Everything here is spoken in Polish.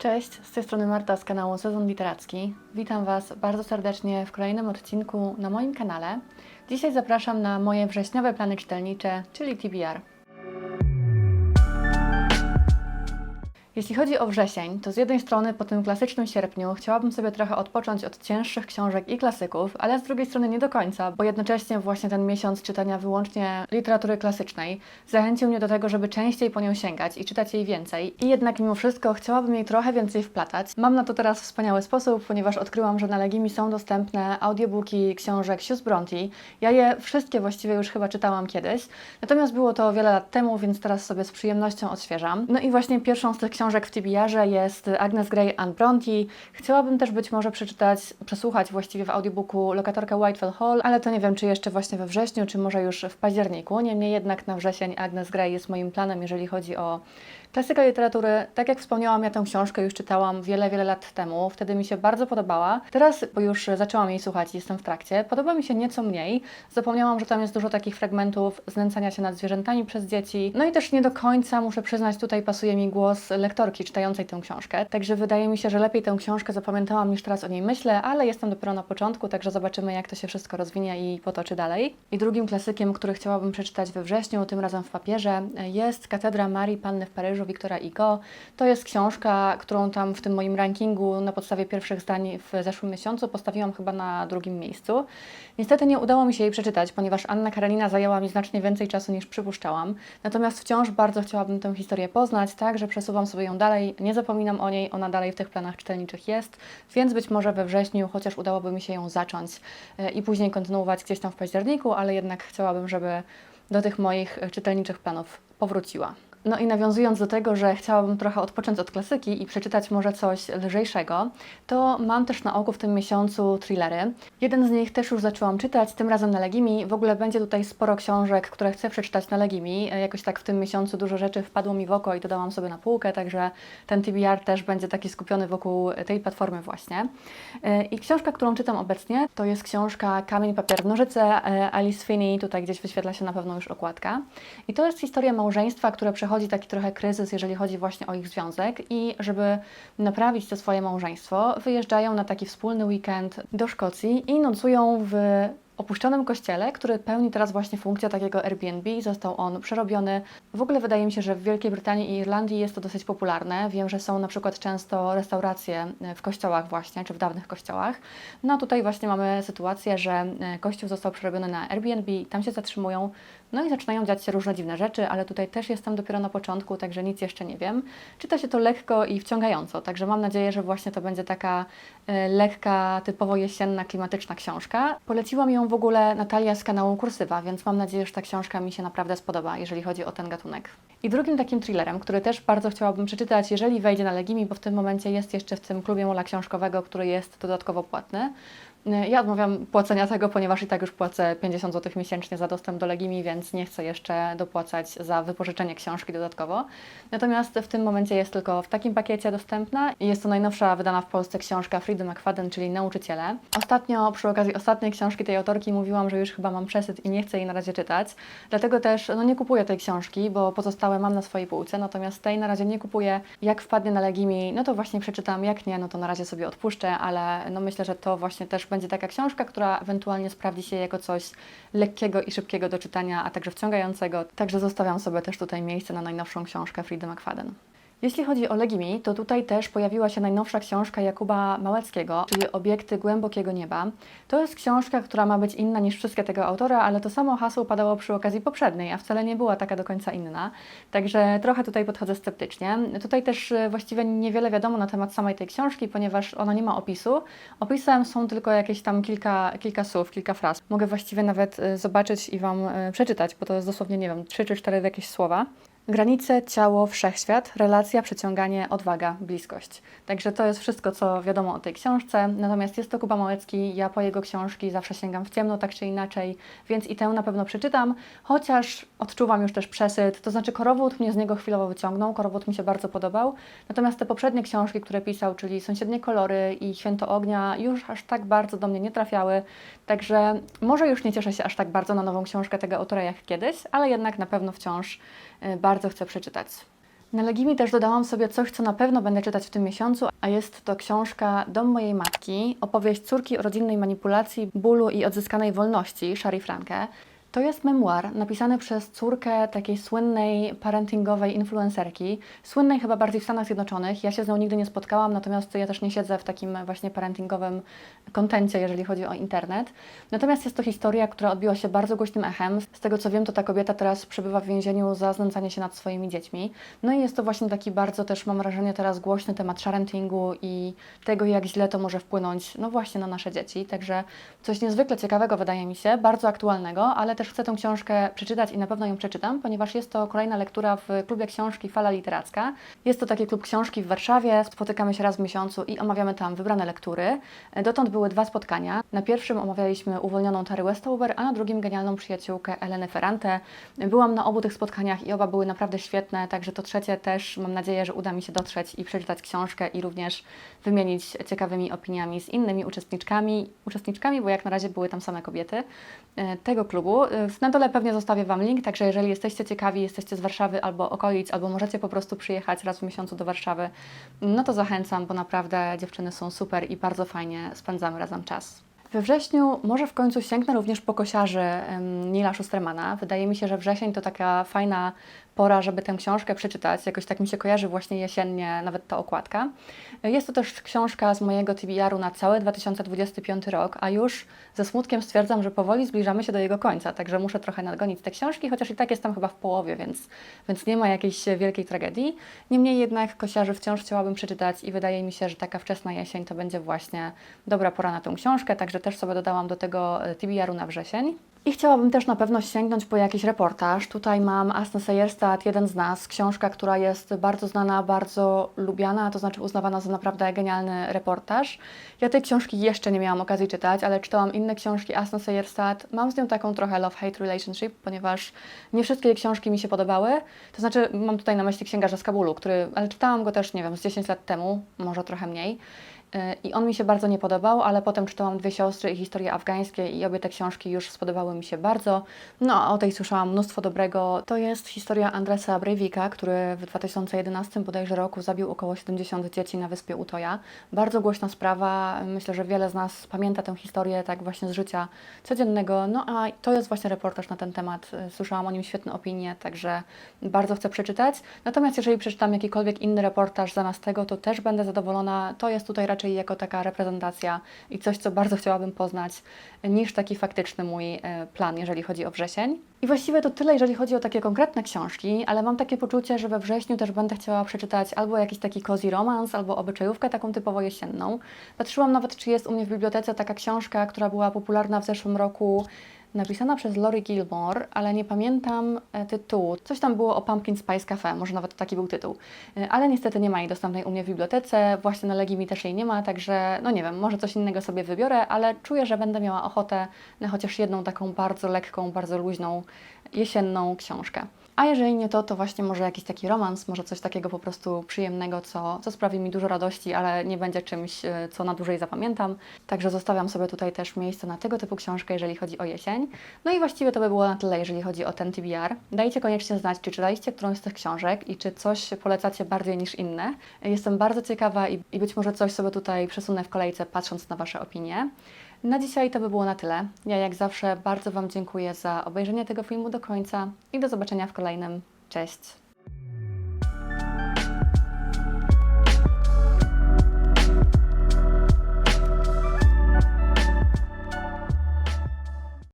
Cześć, z tej strony Marta z kanału Sezon Literacki. Witam Was bardzo serdecznie w kolejnym odcinku na moim kanale. Dzisiaj zapraszam na moje wrześniowe plany czytelnicze, czyli TBR. Jeśli chodzi o wrzesień, to z jednej strony po tym klasycznym sierpniu chciałabym sobie trochę odpocząć od cięższych książek i klasyków, ale z drugiej strony nie do końca, bo jednocześnie właśnie ten miesiąc czytania wyłącznie literatury klasycznej zachęcił mnie do tego, żeby częściej po nią sięgać i czytać jej więcej. I jednak mimo wszystko chciałabym jej trochę więcej wplatać. Mam na to teraz wspaniały sposób, ponieważ odkryłam, że na Legimi są dostępne audiobooki książek Hughes Bronte. Ja je wszystkie właściwie już chyba czytałam kiedyś, natomiast było to wiele lat temu, więc teraz sobie z przyjemnością odświeżam. No i właśnie pierwszą z tych książek w TBR-ze jest Agnes Grey Anne Bronte. Chciałabym też być może przeczytać, przesłuchać właściwie w audiobooku Lokatorkę Whitefell Hall, ale to nie wiem, czy jeszcze właśnie we wrześniu, czy może już w październiku. Niemniej jednak na wrzesień Agnes Grey jest moim planem, jeżeli chodzi o klasykę literatury. Tak jak wspomniałam, ja tę książkę już czytałam wiele, wiele lat temu. Wtedy mi się bardzo podobała. Teraz, bo już zaczęłam jej słuchać jestem w trakcie, podoba mi się nieco mniej. Zapomniałam, że tam jest dużo takich fragmentów znęcania się nad zwierzętami przez dzieci. No i też nie do końca, muszę przyznać, tutaj pasuje mi głos lektorki czytającej tę książkę. Także wydaje mi się, że lepiej tę książkę zapamiętałam niż teraz o niej myślę, ale jestem dopiero na początku, także zobaczymy, jak to się wszystko rozwinie i potoczy dalej. I drugim klasykiem, który chciałabym przeczytać we wrześniu, tym razem w papierze, jest Katedra Marii Panny w Paryżu Wiktora Igo. To jest książka, którą tam w tym moim rankingu na podstawie pierwszych zdań w zeszłym miesiącu postawiłam chyba na drugim miejscu. Niestety nie udało mi się jej przeczytać, ponieważ Anna Karenina zajęła mi znacznie więcej czasu niż przypuszczałam. Natomiast wciąż bardzo chciałabym tę historię poznać, tak, że przesuwam sobie ją dalej, nie zapominam o niej, ona dalej w tych planach czytelniczych jest, więc być może we wrześniu chociaż udałoby mi się ją zacząć e, i później kontynuować gdzieś tam w październiku, ale jednak chciałabym, żeby do tych moich czytelniczych planów powróciła. No i nawiązując do tego, że chciałabym trochę odpocząć od klasyki i przeczytać może coś lżejszego, to mam też na oku w tym miesiącu thrillery. Jeden z nich też już zaczęłam czytać, tym razem na Legimi. W ogóle będzie tutaj sporo książek, które chcę przeczytać na Legimi. Jakoś tak w tym miesiącu dużo rzeczy wpadło mi w oko i dodałam sobie na półkę, także ten TBR też będzie taki skupiony wokół tej platformy właśnie. I książka, którą czytam obecnie, to jest książka Kamień, papier, nożyce Alice Finney. Tutaj gdzieś wyświetla się na pewno już okładka. I to jest historia małżeństwa, które przechodzi przechodzi taki trochę kryzys, jeżeli chodzi właśnie o ich związek i żeby naprawić to swoje małżeństwo, wyjeżdżają na taki wspólny weekend do Szkocji i nocują w opuszczonym kościele, który pełni teraz właśnie funkcję takiego Airbnb. Został on przerobiony. W ogóle wydaje mi się, że w Wielkiej Brytanii i Irlandii jest to dosyć popularne. Wiem, że są na przykład często restauracje w kościołach właśnie, czy w dawnych kościołach. No tutaj właśnie mamy sytuację, że kościół został przerobiony na Airbnb, tam się zatrzymują, no i zaczynają dziać się różne dziwne rzeczy, ale tutaj też jestem dopiero na początku, także nic jeszcze nie wiem. Czyta się to lekko i wciągająco, także mam nadzieję, że właśnie to będzie taka e, lekka, typowo jesienna, klimatyczna książka. Poleciła mi ją w ogóle Natalia z kanału Kursywa, więc mam nadzieję, że ta książka mi się naprawdę spodoba, jeżeli chodzi o ten gatunek. I drugim takim thrillerem, który też bardzo chciałabym przeczytać, jeżeli wejdzie na Legimi, bo w tym momencie jest jeszcze w tym klubie mola książkowego, który jest dodatkowo płatny, ja odmawiam płacenia tego, ponieważ i tak już płacę 50 zł miesięcznie za dostęp do Legimi, więc nie chcę jeszcze dopłacać za wypożyczenie książki dodatkowo. Natomiast w tym momencie jest tylko w takim pakiecie dostępna i jest to najnowsza wydana w Polsce książka Friedy McFadden, czyli Nauczyciele. Ostatnio przy okazji ostatniej książki tej autorki mówiłam, że już chyba mam przesyt i nie chcę jej na razie czytać. Dlatego też no, nie kupuję tej książki, bo pozostałe mam na swojej półce, natomiast tej na razie nie kupuję. Jak wpadnie na Legimi, no to właśnie przeczytam, jak nie, no to na razie sobie odpuszczę, ale no myślę, że to właśnie też będzie taka książka, która ewentualnie sprawdzi się jako coś lekkiego i szybkiego do czytania, a także wciągającego. Także zostawiam sobie też tutaj miejsce na najnowszą książkę Friedy McFadden. Jeśli chodzi o Legimi, to tutaj też pojawiła się najnowsza książka Jakuba Małeckiego, czyli Obiekty Głębokiego Nieba. To jest książka, która ma być inna niż wszystkie tego autora, ale to samo hasło padało przy okazji poprzedniej, a wcale nie była taka do końca inna. Także trochę tutaj podchodzę sceptycznie. Tutaj też e, właściwie niewiele wiadomo na temat samej tej książki, ponieważ ona nie ma opisu. Opisem są tylko jakieś tam kilka, kilka słów, kilka fraz. Mogę właściwie nawet e, zobaczyć i Wam e, przeczytać, bo to jest dosłownie, nie wiem, trzy czy cztery jakieś słowa. Granice, ciało, wszechświat, relacja, przyciąganie, odwaga, bliskość. Także to jest wszystko, co wiadomo o tej książce. Natomiast jest to Kuba Małecki, ja po jego książki zawsze sięgam w ciemno, tak czy inaczej, więc i tę na pewno przeczytam, chociaż odczuwam już też przesyt. To znaczy, korowód mnie z niego chwilowo wyciągnął, korowód mi się bardzo podobał. Natomiast te poprzednie książki, które pisał, czyli Sąsiednie kolory i Święto ognia, już aż tak bardzo do mnie nie trafiały. Także może już nie cieszę się aż tak bardzo na nową książkę tego autora jak kiedyś, ale jednak na pewno wciąż bardzo chcę przeczytać. Na Legimi też dodałam sobie coś, co na pewno będę czytać w tym miesiącu, a jest to książka Dom mojej matki, opowieść córki o rodzinnej manipulacji, bólu i odzyskanej wolności, Shari Franke. To jest memuar napisany przez córkę takiej słynnej parentingowej influencerki, słynnej chyba bardziej w Stanach Zjednoczonych. Ja się z nią nigdy nie spotkałam, natomiast ja też nie siedzę w takim właśnie parentingowym kontencie, jeżeli chodzi o internet. Natomiast jest to historia, która odbiła się bardzo głośnym echem. Z tego co wiem, to ta kobieta teraz przebywa w więzieniu za znęcanie się nad swoimi dziećmi. No i jest to właśnie taki bardzo też, mam wrażenie, teraz głośny temat parentingu i tego, jak źle to może wpłynąć, no właśnie na nasze dzieci. Także coś niezwykle ciekawego wydaje mi się, bardzo aktualnego, ale też chcę tę książkę przeczytać i na pewno ją przeczytam, ponieważ jest to kolejna lektura w klubie książki Fala Literacka. Jest to taki klub książki w Warszawie, spotykamy się raz w miesiącu i omawiamy tam wybrane lektury. Dotąd były dwa spotkania. Na pierwszym omawialiśmy uwolnioną Tary Westover, a na drugim genialną przyjaciółkę Elenę Ferrante. Byłam na obu tych spotkaniach i oba były naprawdę świetne, także to trzecie też mam nadzieję, że uda mi się dotrzeć i przeczytać książkę i również wymienić ciekawymi opiniami z innymi uczestniczkami, uczestniczkami, bo jak na razie były tam same kobiety e, tego klubu. E, Na dole pewnie zostawię Wam link, także jeżeli jesteście ciekawi, jesteście z Warszawy albo okolic, albo możecie po prostu przyjechać raz w miesiącu do Warszawy, no to zachęcam, bo naprawdę dziewczyny są super i bardzo fajnie spędzamy razem czas. We wrześniu może w końcu sięgnę również po kosiarzy Nila Schustermana. Wydaje mi się, że wrzesień to taka fajna pora, żeby tę książkę przeczytać. Jakoś tak mi się kojarzy właśnie jesiennie nawet ta okładka. Jest to też książka z mojego TBR-u na cały 2025 rok, a już ze smutkiem stwierdzam, że powoli zbliżamy się do jego końca, także muszę trochę nadgonić te książki, chociaż i tak jestem chyba w połowie, więc, więc nie ma jakiejś wielkiej tragedii. Niemniej jednak kosiarzy wciąż chciałabym przeczytać i wydaje mi się, że taka wczesna jesień to będzie właśnie dobra pora na tę książkę, także też sobie dodałam do tego TBR-u na wrzesień. I chciałabym też na pewno sięgnąć po jakiś reportaż. Tutaj mam Asna Sejerstad, jeden z nas, książka, która jest bardzo znana, bardzo lubiana, to znaczy uznawana za naprawdę genialny reportaż. Ja tej książki jeszcze nie miałam okazji czytać, ale czytałam inne książki Asna Sejerstad. Mam z nią taką trochę love-hate relationship, ponieważ nie wszystkie jej książki mi się podobały. To znaczy, mam tutaj na myśli Księgarza z Kabulu, który, ale czytałam go też, nie wiem, z 10 lat temu, może trochę mniej. I on mi się bardzo nie podobał, ale potem czytałam Dwie siostry i historie afgańskie i obie te książki już spodobały mi się bardzo. No, o tej słyszałam mnóstwo dobrego. To jest historia Andresa Breivika, który w 2011 bodajże roku zabił około 70 dzieci na wyspie Utoja. Bardzo głośna sprawa. Myślę, że wiele z nas pamięta tę historię tak właśnie z życia codziennego. No a to jest właśnie reportaż na ten temat. Słyszałam o nim świetne opinie, także bardzo chcę przeczytać. Natomiast jeżeli przeczytam jakikolwiek inny reportaż zamiast tego, to też będę zadowolona. To jest tutaj raczej jako taka reprezentacja i coś, co bardzo chciałabym poznać, niż taki faktyczny mój e, plan, jeżeli chodzi o wrzesień. I właściwie to tyle, jeżeli chodzi o takie konkretne książki, ale mam takie poczucie, że we wrześniu też będę chciała przeczytać albo jakiś taki cozy romans, albo obyczajówkę taką typowo jesienną. Patrzyłam nawet, czy jest u mnie w bibliotece taka książka, która była popularna w zeszłym roku, napisana przez Lori Gilmore, ale nie pamiętam e, tytułu. Coś tam było o Pumpkin Spice Cafe, może nawet taki był tytuł. E, Ale niestety nie ma jej dostępnej u mnie w bibliotece, właśnie na Legimi też jej nie ma, także no nie wiem, może coś innego sobie wybiorę, ale czuję, że będę miała ochotę na chociaż jedną taką bardzo lekką, bardzo luźną, jesienną książkę. A jeżeli nie to, to właśnie może jakiś taki romans, może coś takiego po prostu przyjemnego, co, co sprawi mi dużo radości, ale nie będzie czymś, e, co na dłużej zapamiętam. Także zostawiam sobie tutaj też miejsce na tego typu książkę, jeżeli chodzi o jesień. No i właściwie to by było na tyle, jeżeli chodzi o ten TBR. Dajcie koniecznie znać, czy czytaliście którąś z tych książek i czy coś polecacie bardziej niż inne. Jestem bardzo ciekawa i, i być może coś sobie tutaj przesunę w kolejce, patrząc na Wasze opinie. Na dzisiaj to by było na tyle. Ja jak zawsze bardzo Wam dziękuję za obejrzenie tego filmu do końca i do zobaczenia w kolejnym. Cześć!